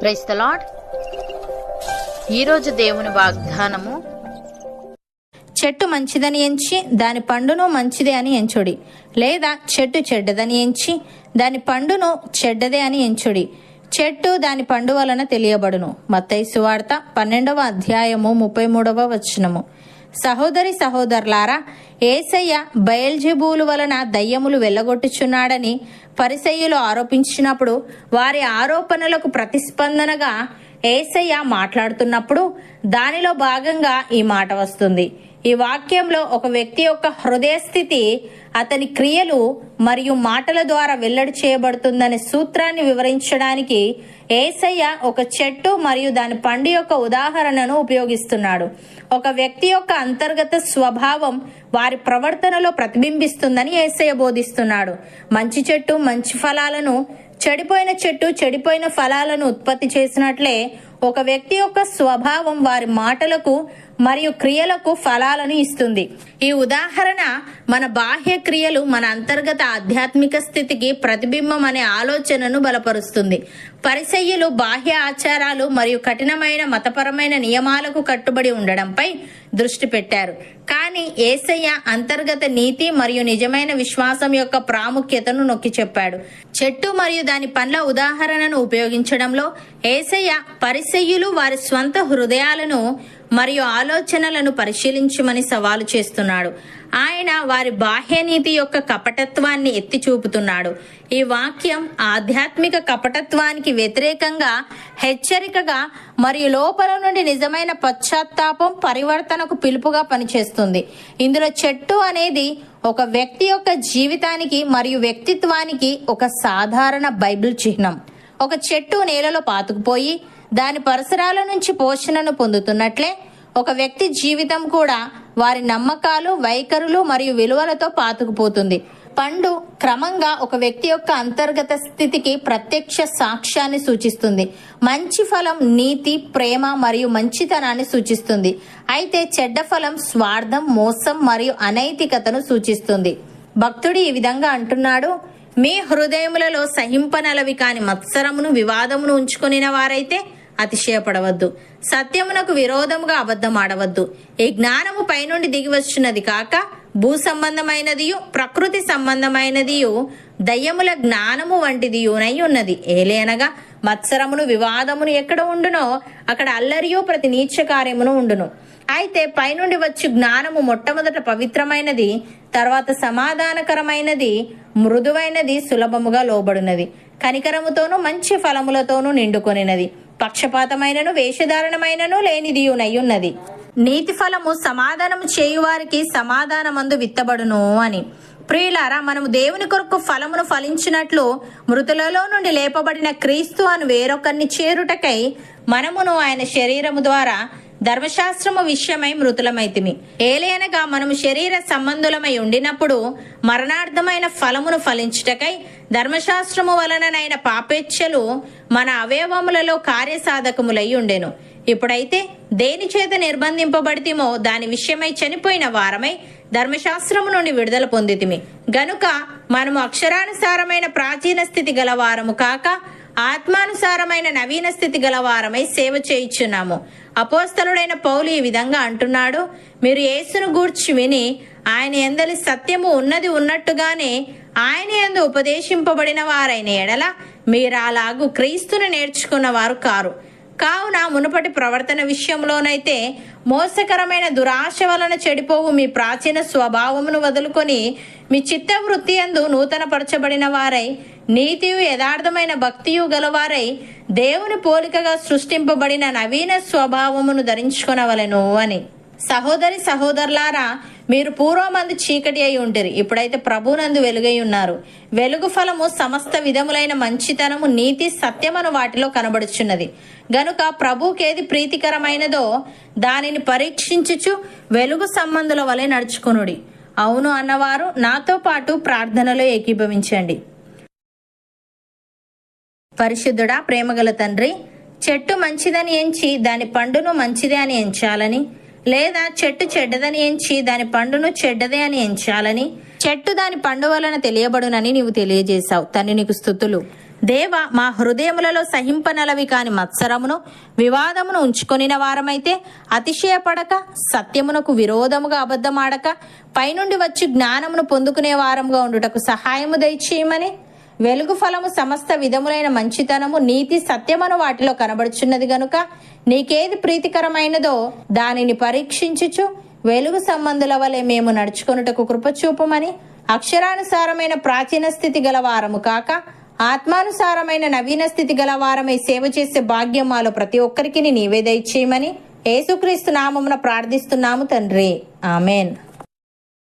Price the lord ఈరోజు దేవుని వాగ్దానము చెట్టు మంచిదని ఎంచి దాని పండును మంచిదే అని ఎంచుడి. లేదా చెట్టు చెడ్డదని ఎంచి దాని పండును చెడ్డదే అని ఎంచుడి. చెట్టు దాని పండు వలన తెలియబడును. మత్తైసు వార్త పన్నెండవ అధ్యాయము ముప్పై మూడవ వచనము. సహోదరి సహోదరులారా ఏసయ్య బయల్జెబూలు వలన దయ్యములు వెళ్ళగొట్టుచున్నాడని పరిసయ్యులు ఆరోపించినప్పుడు వారి ఆరోపణలకు ప్రతిస్పందనగా ఏసయ్య మాట్లాడుతున్నప్పుడు దానిలో భాగంగా ఈ మాట వస్తుంది. ఈ వాక్యంలో ఒక వ్యక్తి యొక్క హృదయ స్థితి అతని క్రియలు మరియు మాటల ద్వారా వెల్లడి చేయబడుతుందనే సూత్రాన్ని వివరించడానికి ఏసయ్య ఒక చెట్టు మరియు దాని పండు యొక్క ఉదాహరణను ఉపయోగిస్తున్నాడు. ఒక వ్యక్తి యొక్క అంతర్గత స్వభావం వారి ప్రవర్తనలో ప్రతిబింబిస్తుందని ఏసయ్య బోధిస్తున్నాడు. మంచి చెట్టు మంచి ఫలాలను చెడిపోయిన చెట్టు చెడిపోయిన ఫలాలను ఉత్పత్తి చేసినట్లే ఒక వ్యక్తి యొక్క స్వభావం వారి మాటలకు మరియు క్రియలకు ఫలాలను ఇస్తుంది. ఈ ఉదాహరణ మన బాహ్య క్రియలు మన అంతర్గత ఆధ్యాత్మిక స్థితికి ప్రతిబింబం అనే ఆలోచనను బలపరుస్తుంది. పరిసయ్యులు బాహ్య ఆచారాలు మరియు కఠినమైన మతపరమైన నియమాలకు కట్టుబడి ఉండడంపై దృష్టి పెట్టారు. కానీ ఏసయ్య అంతర్గత నీతి మరియు నిజమైన విశ్వాసం యొక్క ప్రాముఖ్యతను నొక్కి చెప్పాడు. చెట్టు మరియు దాని పండ్ల ఉదాహరణను ఉపయోగించడంలో ఏసయ్య పరిసయ్యులు వారి స్వంత హృదయాలను మరియు ఆలోచనలను పరిశీలించమని సవాలు చేస్తున్నాడు. ఆయన వారి బాహ్యనీతి యొక్క కపటత్వాన్ని ఎత్తి చూపుతున్నాడు. ఈ వాక్యం ఆధ్యాత్మిక కపటత్వానికి వ్యతిరేకంగా హెచ్చరికగా మరియు లోపల నుండి నిజమైన పశ్చాత్తాపం పరివర్తనకు పిలుపుగా పనిచేస్తుంది. ఇందులో చెట్టు అనేది ఒక వ్యక్తి యొక్క జీవితానికి మరియు వ్యక్తిత్వానికి ఒక సాధారణ బైబిల్ చిహ్నం. ఒక చెట్టు నేలలో పాతుకుపోయి దాని పరిసరాల నుంచి పోషణను పొందుతున్నట్లే ఒక వ్యక్తి జీవితం కూడా వారి నమ్మకాలు వైఖరులు మరియు విలువలతో పాతుకుపోతుంది. పండు క్రమంగా ఒక వ్యక్తి యొక్క అంతర్గత స్థితికి ప్రత్యక్ష సాక్ష్యాన్ని సూచిస్తుంది. మంచి ఫలం నీతి ప్రేమ మరియు మంచితనాన్ని సూచిస్తుంది. అయితే చెడ్డ ఫలం స్వార్థం మోసం మరియు అనైతికతను సూచిస్తుంది. భక్తుడు ఈ విధంగా అంటున్నాడు మీ హృదయములలో సహింపనలవి కాని మత్సరమును వివాదమును ఉంచుకొనిన వారైతే అతిశయపడవద్దు. సత్యమునకు విరోధముగా అబద్ధం ఆడవద్దు ఈ జ్ఞానము పైనుండి దిగి వచ్చినది కాక భూ సంబంధమైనదియు ప్రకృతి సంబంధమైనదియు దయ్యముల జ్ఞానము వంటిదియునై ఉన్నది. ఏలేనగా మత్సరమును వివాదమును ఎక్కడ ఉండునో అక్కడ అల్లరియు ప్రతి నీచ కార్యమును ఉండును. అయితే పైనుండి వచ్చి జ్ఞానము మొట్టమొదట పవిత్రమైనది తర్వాత సమాధానకరమైనది మృదువైనది సులభముగా లోబడినది. కనికరముతోనూ మంచి ఫలములతోనూ నిండుకొనినది. పక్షపాతమైనను వేషధారణమైనను లేనిదియునయ్యున్నది నీతి ఫలము సమాధానము చేయువారికి సమాధానమందు విత్తబడును అని. ప్రియులారా మనము దేవుని కొరకు ఫలమును ఫలించినట్లు మృతులలో నుండి లేపబడిన క్రీస్తు అను వేరొకరిని చేరుటకై మనమును ఆయన శరీరము ద్వారా ధర్మశాస్త్రము విషయమై మృతులమైతిమి. ఏలేనగా మనము శరీర సంబంధులమై ఉండినప్పుడు మరణార్థమైన ఫలమును ఫలించుటకై ధర్మశాస్త్రము వలననైన పాపేచ్ఛలు మన అవయవములలో కార్యసాధకములై ఉండెను. ఇప్పుడైతే దేని చేత నిర్బంధింపబడితిమో దాని విషయమై చనిపోయిన వారమై ధర్మశాస్త్రము నుండి విడుదల పొందితిమి. గనుక మనము అక్షరానుసారమైన ప్రాచీన స్థితి గల వారము కాక ఆత్మానుసారమైన నవీన స్థితి గలవారమై సేవ చేయిచున్నాము. అపోస్తలుడైన పౌలు ఈ విధంగా అంటున్నాడు మీరు యేసును గూర్చి విని ఆయన ఎందలి సత్యము ఉన్నది ఉన్నట్టుగానే ఆయన ఎందు ఉపదేశింపబడిన వారైన ఎడల మీరు అలాగు క్రీస్తును నేర్చుకున్న వారు కారు. కావున మునుపటి ప్రవర్తన విషయంలోనైతే మోసకరమైన దురాశ వలన చెడిపోవు మీ ప్రాచీన స్వభావమును వదులుకొని మీ చిత్తవృత్తి నూతన నూతనపరచబడిన వారై నీతియు యథార్థమైన భక్తియు గలవారై దేవుని పోలికగా సృష్టింపబడిన నవీన స్వభావమును ధరించుకొనవలెను అని. సహోదరి సహోదరులారా మీరు పూర్వమందు చీకటి అయి ఉంటిరి ఇప్పుడైతే ప్రభునందు వెలుగై ఉన్నారు. వెలుగు ఫలము సమస్త విధములైన మంచితనము నీతి సత్యమను వాటిలో కనబడుచున్నది. గనుక ప్రభుకేది ప్రీతికరమైనదో దానిని పరీక్షించుచు వెలుగు సంబంధుల వలె నడుచుకునుడి. అవును అన్నవారు నాతో పాటు ప్రార్థనలో ఏకీభవించండి. పరిశుద్ధుడా ప్రేమగల తండ్రి చెట్టు మంచిదని ఎంచి దాని పండును మంచిదే అని ఎంచాలని లేదా చెట్టు చెడ్డదని ఎంచి దాని పండును చెడ్డదే అని ఎంచాలని చెట్టు దాని పండు వలన తెలియబడునని నీవు తెలియజేశావు. తన్ని నీకు స్థుతులు దేవ మా హృదయములలో సహింపనలవి కాని మత్సరమును వివాదమును ఉంచుకొనిన వారమైతే అతిశయపడక సత్యమునకు విరోధముగా అబద్ధమాడక పైనుండి వచ్చి జ్ఞానమును పొందుకునే వారముగా ఉండుటకు సహాయము దయచేయమని వెలుగు ఫలము సమస్త విధములైన మంచితనము నీతి సత్యమను వాటిలో కనబడుచున్నది గనుక నీకేది ప్రీతికరమైనదో దానిని పరీక్షించుచు వెలుగు సంబంధుల వలె మేము నడుచుకొనుటకు కృపచూపమని అక్షరానుసారమైన ప్రాచీన స్థితి గలవారము కాక ఆత్మానుసారమైన నవీన స్థితి గలవారమై సేవ చేసే భాగ్యం మాలో ప్రతి ఒక్కరికి నీవే దయచేయమని యేసుక్రీస్తు నామమున ప్రార్థిస్తున్నాము తండ్రి. ఆమెన్.